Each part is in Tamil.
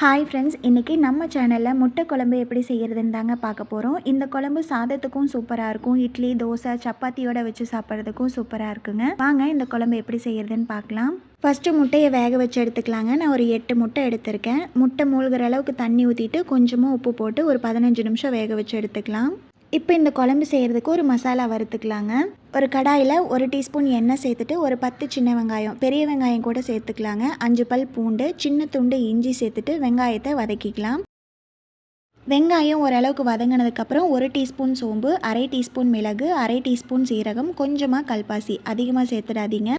ஹாய் ஃப்ரெண்ட்ஸ் இன்றைக்கி நம்ம சேனலில் முட்டை குழம்பு எப்படி செய்கிறதுன்னு தாங்க பார்க்க போகிறோம் இந்த குழம்பு சாதத்துக்கும் சூப்பராக இருக்கும். இட்லி தோசை சப்பாத்தியோடு வச்சு சாப்பிட்றதுக்கும் சூப்பராக இருக்குங்க. வாங்க இந்த குழம்பு எப்படி செய்கிறதுன்னு பார்க்கலாம். ஃபஸ்ட்டு முட்டையை வேக வச்சு எடுத்துக்கலாங்க. நான் ஒரு எட்டு முட்டை எடுத்திருக்கேன். முட்டை மூழ்கிற அளவுக்கு தண்ணி ஊற்றிட்டு கொஞ்சமாக உப்பு போட்டு ஒரு பதினஞ்சு நிமிஷம் வேக வச்சு எடுத்துக்கலாம். இப்போ இந்த குழம்பு செய்கிறதுக்கு ஒரு மசாலா வறுத்துக்கலாங்க. ஒரு கடாயில் ஒரு டீஸ்பூன் எண்ணெய் சேர்த்துட்டு ஒரு பத்து சின்ன வெங்காயம் பெரிய வெங்காயம் கூட சேர்த்துக்கலாங்க. அஞ்சு பல் பூண்டு சின்ன துண்டு இஞ்சி சேர்த்துட்டு வெங்காயத்தை வதக்கிக்கலாம். வெங்காயம் ஓரளவுக்கு வதங்கினதுக்கப்புறம் ஒரு டீஸ்பூன் சோம்பு அரை டீஸ்பூன் மிளகு அரை டீஸ்பூன் சீரகம் கொஞ்சமாக கல்பாசி. அதிகமாக சேர்த்துடாதீங்க.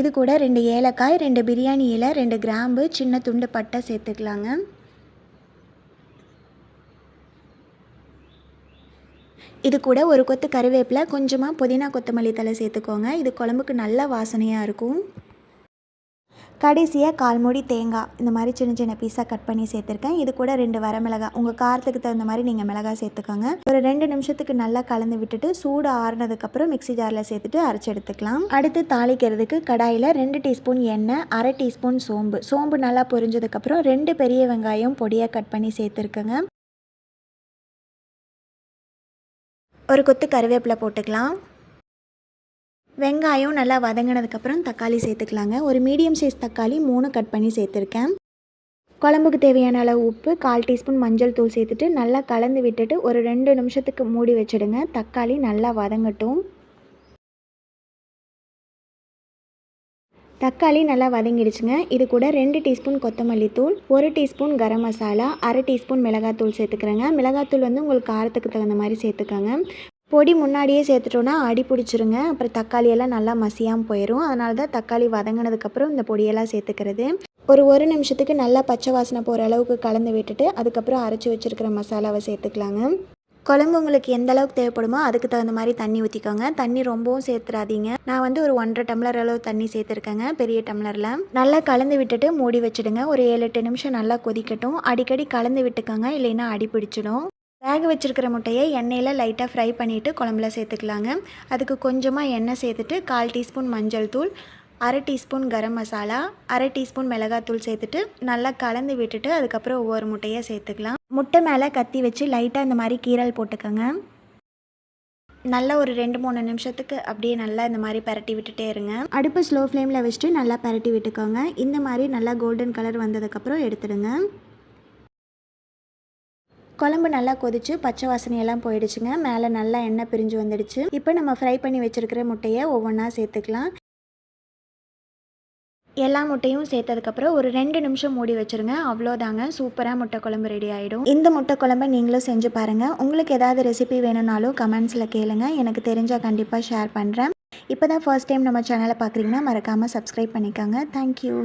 இது கூட ரெண்டு ஏலக்காய் ரெண்டு பிரியாணி இலை ரெண்டு கிராம்பு சின்ன துண்டு பட்டை சேர்த்துக்கலாங்க. இது கூட ஒரு கொத்து கருவேப்பிலை கொஞ்சமாக புதினா கொத்தமல்லி தலை சேர்த்துக்கோங்க. இது குழம்புக்கு நல்ல வாசனையாக இருக்கும். கடைசியாக கால் மூடி தேங்காய் இந்த மாதிரி சின்ன சின்ன பீஸாக கட் பண்ணி சேர்த்துருக்கேன். இது கூட ரெண்டு வரமிளகா உங்கள் காரத்துக்கு தகுந்த மாதிரி நீங்கள் மிளகாய் சேர்த்துக்கோங்க. ஒரு ரெண்டு நிமிஷத்துக்கு நல்லா கலந்து விட்டுட்டு சூடு ஆறுனதுக்கப்புறம் மிக்சி ஜாரில் சேர்த்துட்டு அரைச்சி எடுத்துக்கலாம். அடுத்து தாளிக்கிறதுக்கு கடாயில் ரெண்டு டீஸ்பூன் எண்ணெய் அரை டீஸ்பூன் சோம்பு. சோம்பு நல்லா பொரிஞ்சதுக்கப்புறம் ரெண்டு பெரிய வெங்காயம் பொடியாக கட் பண்ணி சேர்த்துருக்கேங்க. ஒரு கொத்து கருவேப்பிலை போட்டுக்கலாம். வெங்காயம் நல்லா வதங்கினதுக்கப்புறம் தக்காளி சேர்த்துக்கலாங்க. ஒரு மீடியம் சைஸ் தக்காளி மூணு கட் பண்ணி சேர்த்துருக்கேன். குழம்புக்கு தேவையான அளவு உப்பு கால் டீஸ்பூன் மஞ்சள் தூள் சேர்த்துட்டு நல்லா கலந்து விட்டுட்டு ஒரு ரெண்டு நிமிஷத்துக்கு மூடி வச்சுடுங்க. தக்காளி நல்லா வதங்கட்டும். தக்காளி நல்லா வதங்கிடுச்சுங்க. இது கூட ரெண்டு டீஸ்பூன் கொத்தமல்லி தூள் ஒரு டீஸ்பூன் கரம் மசாலா அரை டீஸ்பூன் மிளகாத்தூள் சேர்த்துக்கிறேங்க. மிளகாத்தூள் வந்து உங்களுக்கு காரத்துக்கு தகுந்த மாதிரி சேர்த்துக்கோங்க. பொடி முன்னாடியே சேர்த்துட்டோன்னா அடி பிடிச்சிருங்க. அப்புறம் தக்காளியெல்லாம் நல்லா மசியாமல் போயிடும் அதனால தான் தக்காளி வதங்கினதுக்கப்புறம் இந்த பொடியெல்லாம் சேர்த்துக்கிறது. ஒரு ஒரு நிமிஷத்துக்கு நல்லா பச்சை வாசனை போகிற அளவுக்கு கலந்து விட்டுட்டு அதுக்கப்புறம் அரைச்சி வச்சுருக்கிற மசாலாவை சேர்த்துக்கலாங்க. குழம்பு உங்களுக்கு எந்த அளவுக்கு தேவைப்படுமோ அதுக்கு தகுந்த மாதிரி தண்ணி ஊற்றிக்கோங்க தண்ணி ரொம்பவும் சேர்த்துறாதீங்க. நான் வந்து ஒரு ஒன்றரை டம்ளர் அளவு தண்ணி சேர்த்துருக்கேங்க பெரிய டம்ளரில். நல்லா கலந்து விட்டுட்டு மூடி வச்சுடுங்க. ஒரு ஏழு எட்டு நிமிஷம் நல்லா கொதிக்கட்டும். அடிக்கடி கலந்து விட்டுக்கோங்க இல்லைன்னா அடி பிடிச்சிடும். வேக வச்சுருக்கிற முட்டையை எண்ணெயில் லைட்டாக ஃப்ரை பண்ணிவிட்டு குழம்புல சேர்த்துக்கலாங்க. அதுக்கு கொஞ்சமாக எண்ணெய் சேர்த்துட்டு கால் டீஸ்பூன் மஞ்சள் தூள் அரை டீஸ்பூன் கரம் மசாலா அரை டீஸ்பூன் மிளகாத்தூள் சேர்த்துட்டு நல்லா கலந்து விட்டுட்டு அதுக்கப்புறம் ஒவ்வொரு முட்டையை சேர்த்துக்கலாம். முட்டை மேலே கத்தி வச்சு லைட்டாக இந்த மாதிரி கீரல் போட்டுக்கோங்க. நல்லா ஒரு ரெண்டு மூணு நிமிஷத்துக்கு அப்படியே நல்லா இந்த மாதிரி பரட்டி விட்டுட்டே இருங்க. அடுப்பு ஸ்லோ ஃப்ளேமில் வச்சுட்டு நல்லா பரட்டி விட்டுக்கோங்க. இந்த மாதிரி நல்லா கோல்டன் கலர் வந்ததுக்கப்புறம் எடுத்துடுங்க. குழம்பு நல்லா கொதிச்சு பச்சை வாசனையெல்லாம் போயிடுச்சுங்க. மேலே நல்லா எண்ணெய் பிரிஞ்சு வந்துடுச்சு. இப்போ நம்ம ஃப்ரை பண்ணி வச்சுருக்கிற முட்டையை ஒவ்வொன்றா சேர்த்துக்கலாம். எல்லா முட்டையும் சேர்த்ததுக்கப்புறம் ஒரு ரெண்டு நிமிஷம் மூடி வச்சுருங்க. அவ்வளோதாங்க. சூப்பராக முட்டை குழம்பு ரெடி ஆகிடும் இந்த முட்டை குழம்பை நீங்களும் செஞ்சு பாருங்கள் உங்களுக்கு ஏதாவது ரெசிபி வேணும்னாலும் கமெண்ட்ஸில் கேளுங்க. எனக்கு தெரிஞ்சால் கண்டிப்பாக ஷேர் பண்ணுறேன் இப்போ தான் ஃபர்ஸ்ட் டைம் நம்ம சேனலை பார்க்குறீங்கன்னா மறக்காமல் சப்ஸ்கிரைப் பண்ணிக்கோங்க. தேங்க்யூ